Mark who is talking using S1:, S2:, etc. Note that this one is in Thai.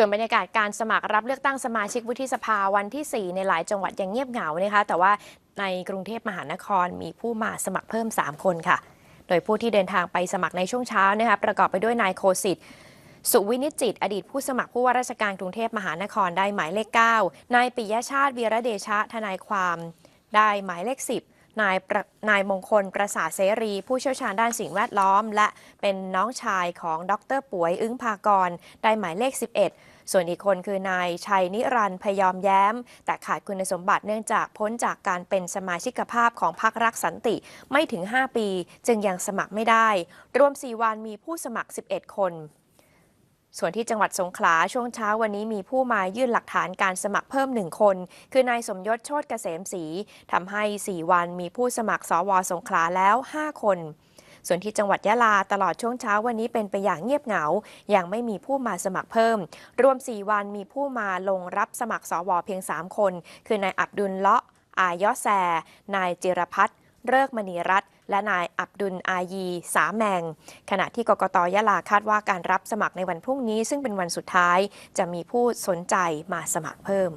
S1: ส่วนบรรยากาศการสมัครรับเลือกตั้งสมาชิกวุฒิสภาวันที่ 4 ในหลายจังหวัดยังเงียบเหงานะคะแต่ว่าในกรุงเทพมหานครมีผู้มาสมัครเพิ่ม 3 คนค่ะ โดยผู้ที่เดินทางไปสมัครในช่วงเช้านะคะประกอบไปด้วยนายโคสิทธิ์สุวินิจจิต อดีตผู้สมัครผู้ว่าราชการกรุงเทพมหานครได้หมายเลข 9 นายปิยชาติวีระเดชะทนายความ ได้หมายเลข 10 นายนายมงคลประสาเสรี ผู้เชี่ยวชาญด้านสิ่งแวดล้อม และเป็นน้องชายของดรป่วยอึ้งภากร ได้หมายเลข 11 ส่วนอีกคนคือนายชัยนิรันต์พยอมแย้ม แต่ขาดคุณสมบัติเนื่องจากพ้นจากการเป็นสมาชิกภาพของพรรครักสันติไม่ถึง 5 ปี จึงยังสมัครไม่ได้ รวม 4 วันมีผู้สมัคร 11 คน ส่วนที่จังหวัดสงขลาช่วงเช้าวันนี้มีผู้มายื่นหลักฐานการสมัครเพิ่มหนึ่งคน คือนายสมยศโชติเกษมศรีทำให้ 4 วันมีผู้สมัครสวสงขลาแล้ว 5 คนส่วนที่จังหวัดยะลาตลอดช่วงเช้าวันนี้เป็นไปอย่างเงียบเหงา ยังไม่มีผู้มาสมัครเพิ่ม รวม 4 วันมีผู้มาลงรับสมัครสวเพียง 3 คน คือนายอับดุลเลาะอายอแซนายจิรพัฒน์ เลิกมณีรัตน์และนายอับดุลอายี สาแมง ขณะที่กกตยะลาคาดว่าการรับสมัครในวันพรุ่งนี้ ซึ่งเป็นวันสุดท้าย จะมีผู้สนใจมาสมัครเพิ่ม